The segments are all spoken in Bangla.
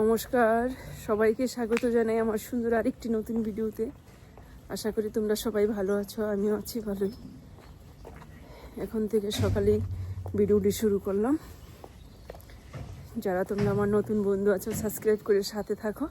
নমস্কার। সবাইকে স্বাগত জানাই আমার সুন্দর আরেকটি নতুন ভিডিওতে। আশা করি তোমরা সবাই ভালো আছো, আমিও আছি ভালোই। এখন থেকে সকালে ভিডিওটি শুরু করলাম। যারা তোমরা আমার নতুন বন্ধু আছো, সাবস্ক্রাইব করে সাথে থাকো।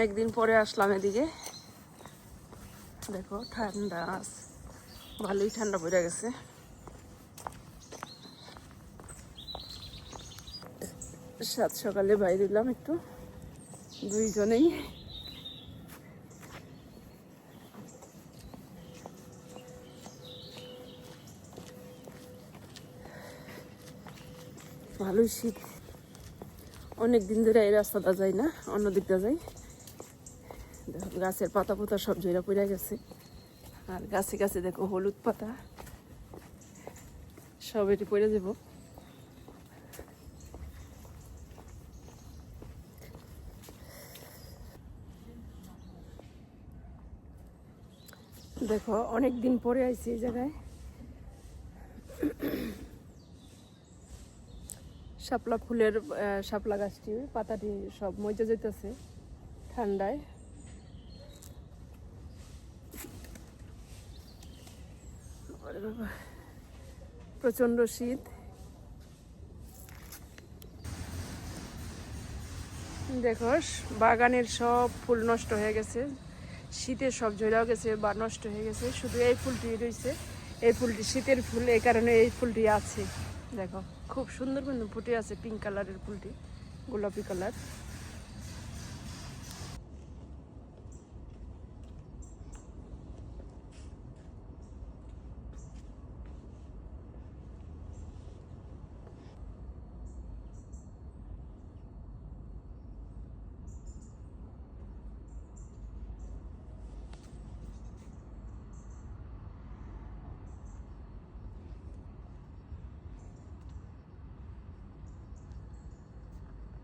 অনেক দিন পরে আসলাম এদিকে। দেখো, ঠান্ডা। ভালোই ঠান্ডা পড়ে গেছে। সাত সকালে বাইরে দিলাম একটু। দুইজনেই। ভালোই শীত। অনেক দিন ধরে এই রাস্তাটা যায় না, অন্য দিকটা যাই। দেখো, গাছের পাতা পাতা সব জয়রা পড়ে গেছে। আর গাছে গাছে দেখো হলুদ পাতা। সব এটি পড়ে যাব। দেখো, অনেক দিন পরে আইছি এই জায়গায়। শাপলা ফুলের শাপলা গাছটি, পাতাটি সব মজা যেতেছে ঠান্ডায়। প্রচণ্ড শীত। দেখো, বাগানের সব ফুল নষ্ট হয়ে গেছে। শীতে সব ঝরাও গেছে বা নষ্ট হয়ে গেছে। শুধু এই ফুলটি রয়েছে। এই ফুলটি শীতের ফুল, এই কারণে এই ফুলটি আছে। দেখো, খুব সুন্দর কিন্তু ফুটে আছে পিঙ্ক কালারের ফুলটি, গোলাপি কালার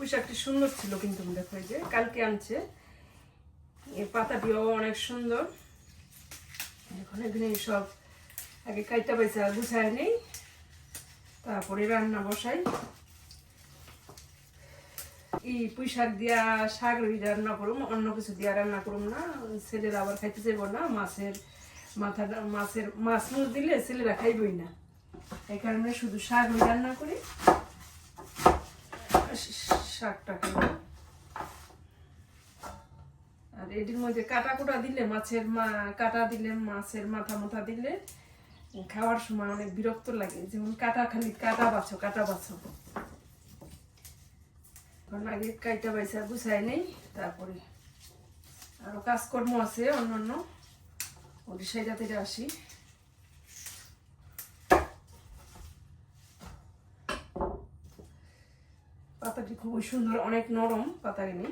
পোশাকটি সুন্দর ছিল কিন্তু দেখো এই যে, কালকে আনছে। এই পাতাটিও অনেক সুন্দর। এখন এখানে সব আগে কাইটা পয়সা গুছায় নেই, তারপরে রান্না বসাই। এই পুঁই শাক দিয়া শাক রান্না করুম, অন্য কিছু দিয়া রান্না করুম না। ছেলেরা আবার খাইতে চাইব না, মাছের মাথাটা মাছের মাছ মুছ দিলে ছেলেরা খাইবই না। এই কারণে শুধু শাক রান্না করি। আর এটির মধ্যে কাটা কুটা দিলে মাছের মা, কাটা দিলে মাছের মাথা মাথা দিলে খাওয়ার সময় অনেক বিরক্ত লাগে। যেমন কাটা খালি কাটা বাছো কাটা বাছো। আগে কাইটা গুছাই নেই, তারপরে আরও কাজকর্ম আছে অন্যান্য। ওটি সাইডা থেকে আসি। পাতাটি খুবই সুন্দর, অনেক নরম পাতাগুলি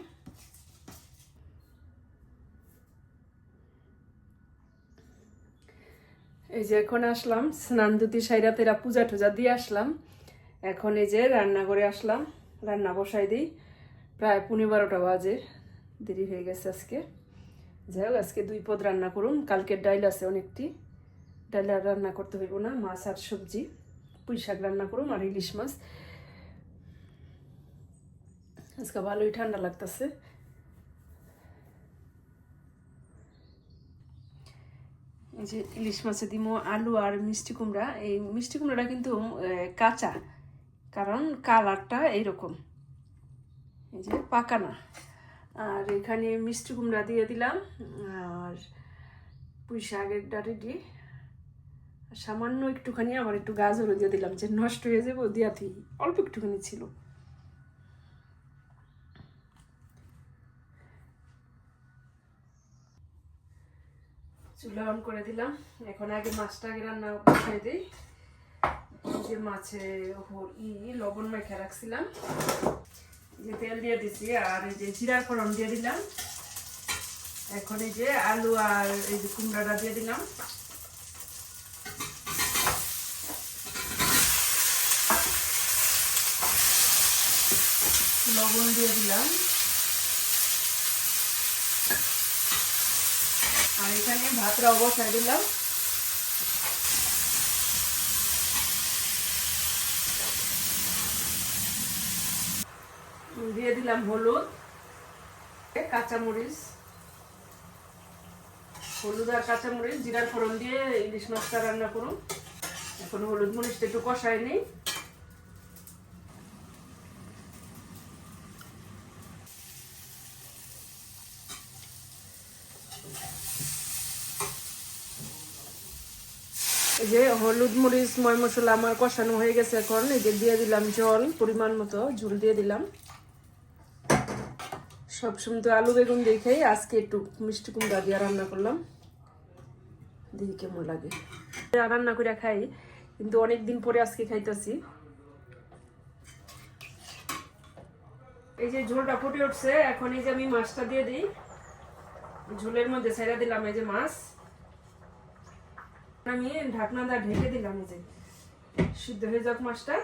এই যে এখন আসলাম, স্নান দুতি সাইরা তেরা পূজা টুজা দিয়ে আসলাম। এখন এই যে রান্না করে আসলাম, রান্না বসাই দিই। প্রায় পনেরো বারোটা বাজে, দেরি হয়ে গেছে আজকে। যাই হোক, আজকে দুই পদ রান্না করুন কালকের ডাইল আছে অনেকটি। ডাইল রান্না করতে হইব না, মাছ আর সবজি। পুঁই শাক রান্না করুন আর ইলিশ মাছ। আজকে ভালোই ঠান্ডা লাগতেছে। এই যে ইলিশ মাছে দিমো আলু আর মিষ্টি কুমড়া। এই মিষ্টি কুমড়াটা কিন্তু কাঁচা। কারণ কালারটা এইরকম। এই যে পাকা না। আর এখানে মিষ্টি কুমড়া দিয়ে দিলাম। আর পুঁই শাকের ডাঁটি সামান্য একটুখানি, আবার একটু গাজরও দিয়ে দিলাম। যে নষ্ট হয়ে যাব দিয়াতি অল্প একটুখানি ছিল। চুলা অন করে দিলাম। এখন আগে মাছটা আগে রান্না বসিয়ে দিই। যে মাছে ই লবণ মেখে রাখছিলাম। যে তেল দিয়ে দিছি আর এই যে জিরার ফোড়ন দিয়ে দিলাম। এখন এই যে আলু আর এই যে কুমড়াটা দিয়ে দিলাম। লবণ দিয়ে দিলাম। আর এখানে ভাতটা অবস্থায় দিলাম। দিয়ে দিলাম হলুদ, কাঁচামরিচ। হলুদ আর কাঁচামরিচ, জিরার ফোড়ন দিয়ে ইলিশ মাছটা রান্না করুন। এখন হলুদ মরিচটা একটু কষাই নিই। যে, হলুদ মরিচ, ময় মশলা আমার কষানো হয়ে গেছে এখন। এই যে দিয়ে দিলাম জল, পরিমাণ মতো ঝুল দিয়ে দিলাম। সবসময় তো আলু বেগুন দিয়ে খাই, আজকে একটু মিষ্টি কুমড়া দিয়ে রান্না করলাম। দেখি কেমন লাগে। রান্না করে খাই, কিন্তু অনেক দিন পরে আজকে খাইতেছি। এই যে ঝোলটা ফুটে উঠছে, এখন এই যে আমি মাছটা দিয়ে দিই। ঝোলের মধ্যে ছেড়ে দিলাম এই যে মাছ। আমি ঢাকনা দা ঢেকে দিলাম যে। সিদ্ধ হয়ে যাক মাছটা।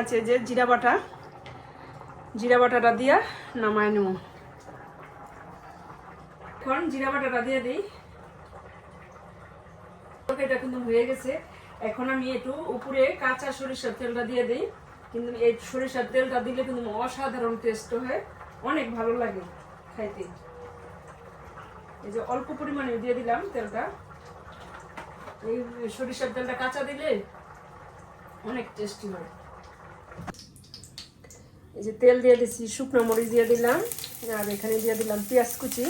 আছে যে জিরা বাটা। জিরা বাটাটা দিয়া নামায় নেব। এখন জিরা বাটাটা দিয়ে দিই। এটা কিন্তু হয়ে গেছে। এখন আমি একটু উপরে কাঁচা সরিষার তেলটা দিয়ে দিই। কিন্তু এই সরিষার তেলটা দিলে কিন্তু অসাধারণ টেস্ট হয়। অনেক ভালো লাগে খাইতে। এই যে অল্প পরিমাণে দিয়ে দিলাম তেলটা। এই সরিষার তেলটা কাঁচা দিলে অনেক টেস্টি হয়। এই যে তেল দিয়ে দিচ্ছি শুকনো মরিচ দিয়ে দিলাম, আর এখানে দিয়ে দিলাম পেঁয়াজ কুচি।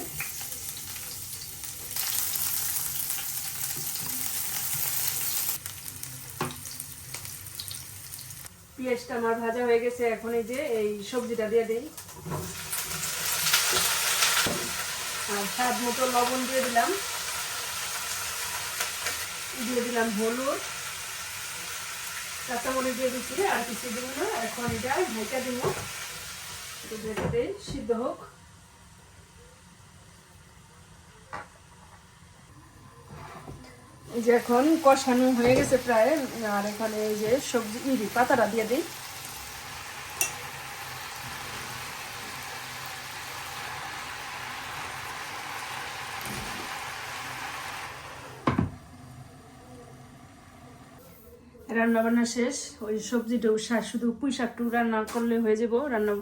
পেঁয়াজটা আমার ভাজা হয়ে গেছে, এখন এই যে এই সবজিটা দিয়ে দিই। আর স্বাদ মতো লবণ দিয়ে দিলাম। দিয়ে দিলাম হলুদ। কাঁচামরিচ দিয়ে দিচ্ছি, আর কিছু দিব না। এখন এটা হাইটা দিব। সিদ্ধ হোক। এই যে এখন কষানো হয়ে গেছে প্রায়। আর এখানে এই যে সবজি ইরি পাতাটা দিয়ে দিই। রান্না বান্না শেষ, ওই সবজিটাও শাক, শুধু পুঁই শাকটু রান্না করলে হয়ে যাব। রান্না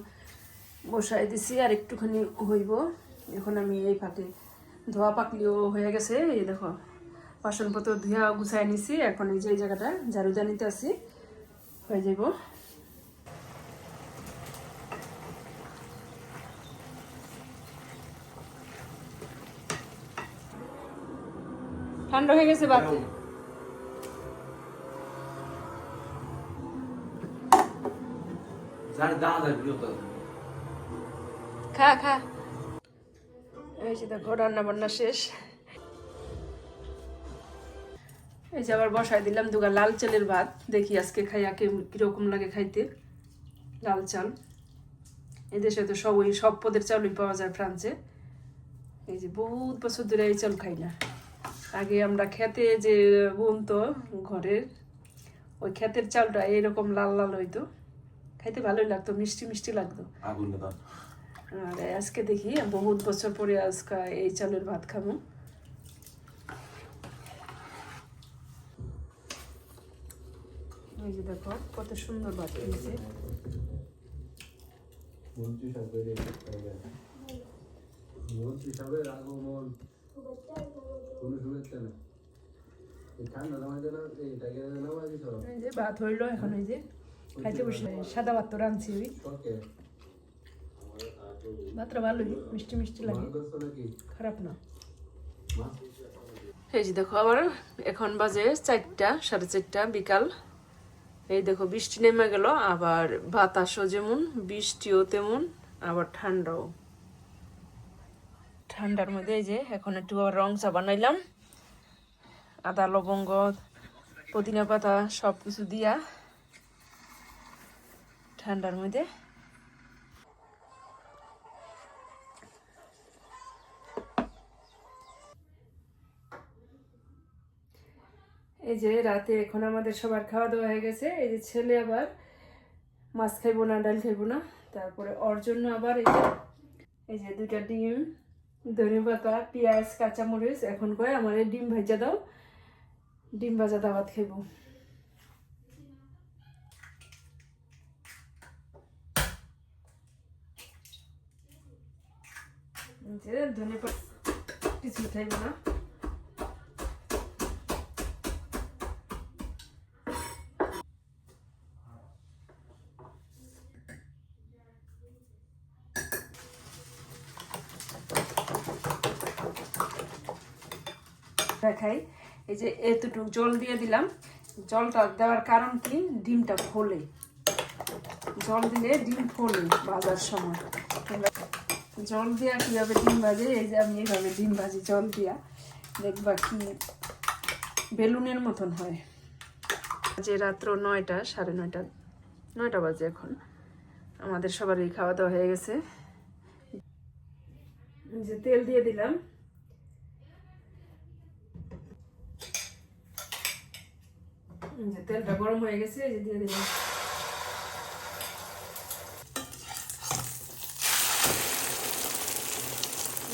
বসাই দিছি আর একটুখানি হইব। এখন আমি এই ফাঁকে ধোয়া পাকলিও হয়ে গেছে। এই দেখো, বাসনপত্র ধুয়া গুছাই নিছি। এখন এই যে এই জায়গাটা ঝাড়ু জানিতে আছি হয়ে যাব। ঠান্ডা হয়ে গেছে বাতি? যার দাঁত আর বিরত খা খা এই যে দেখো রান্না বান্না শেষ এই যে আবার বসাই দিলাম দুগা লাল চালের ভাত দেখি আজকে খাইয়া কে কীরকম লাগে খাইতে লাল চাল এই দেশে তো সব ওই সব পদের চালই পাওয়া যায় ফ্রান্সে এই যে বহুত বছর ধরে এই চাল খাই না আগে আমরা খেতে যে বুনতো ঘরের ওই ক্ষেতের চালটা এরকম লাল লাল হইতো খাইতে ভালোই লাগতো মিষ্টি মিষ্টি লাগতো। আগুন দাও আর আজকে দেখি বহুত বছর পরে আজকে এই চালের ভাত খাব। এই যে দেখো কত সুন্দর ভাত যে ভাত হইল এখন এই যে। খাইতে বসে সাদা ভাত তো রাঁধছি ওই ভাতটা ভালোই মিষ্টি মিষ্টি লাগে। খারাপ না। এই যে দেখো আবার এখন বাজে চারটা সাড়ে চারটা বিকাল। এই দেখো বৃষ্টি নেমে গেল আবার বাতাসও যেমন বৃষ্টিও তেমন আবার ঠান্ডাও। ঠান্ডার মধ্যে এই যে এখন একটু আবার রং চা বানাইলাম। আদা লবঙ্গ পুদিনা পাতা সব কিছু দিয়া ঠান্ডার মধ্যে। এই যে রাতে এখন আমাদের সবার খাওয়া দাওয়া হয়ে গেছে। এই যে ছেলে আবার মাছ খাইবো না, ডাল খাইবো না। তারপরে ওর জন্য আবার এই যে এই যে দুইটা ডিম, ধনে পাতা, পেঁয়াজ, কাঁচামরিচ। এখন করে আমার ডিম ভাজা দাও। ডিম ভাজা দাওয়াত খাইব। যে ধনে কিছু খাইব না দেখাই, এই যে এতটুকু জল দিয়ে দিলাম। জলটা দেওয়ার কারণ কি? ডিমটা ফোলে। জল দিলে ডিম ফোলে ভাজার সময়। জল দিয়া কীভাবে ডিম ভাজে, এই যে আমি এইভাবে ডিম ভাজি জল দিয়া, দেখবা কি বেলুনের মতন হয়। যে রাত্র নয়টা, সাড়ে নয়টা নয়টা বাজে এখন। আমাদের সবারই খাওয়া দাওয়া হয়ে গেছে। যে তেল দিয়ে দিলাম। যে তেলটা গরম হয়ে গেছে, এই যে দিয়ে দিলাম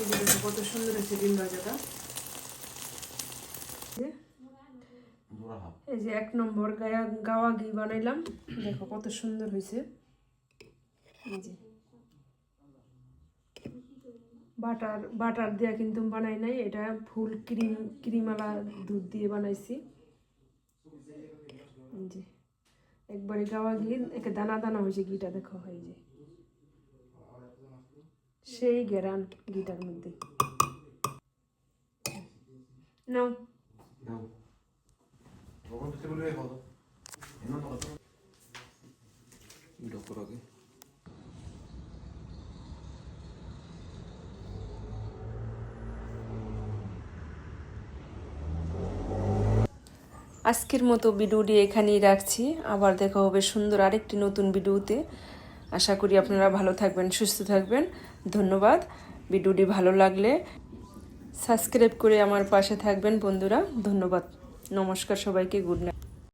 এই যে দেখো কত সুন্দর হয়েছে ডিম ভাজাটা। এই যে এক নম্বর গায়া, গাওয়া ঘি বানাইলাম। দেখো কত সুন্দর হয়েছে। বাটার বাটার দেওয়া কিন্তু বানাই নাই, এটা ফুল ক্রিম, ক্রিমালা দুধ দিয়ে বানাইছি। যে, একবারে গাওয়া ঘি, একে দানা দানা হয়েছে ঘিটা, দেখো, এই যে। সেই গেরান ঘিটার মধ্যে। নাও আজকের মতো ভিডিওটি এখানেই রাখছি। আবার দেখা হবে সুন্দর আরেকটি নতুন ভিডিওতে। আশা করি আপনারা ভালো থাকবেন সুস্থ থাকবেন। ধন্যবাদ। ভিডিওটি ভালো লাগলে সাবস্ক্রাইব করে আমার পাশে থাকবেন বন্ধুরা। ধন্যবাদ। নমস্কার সবাইকে গুড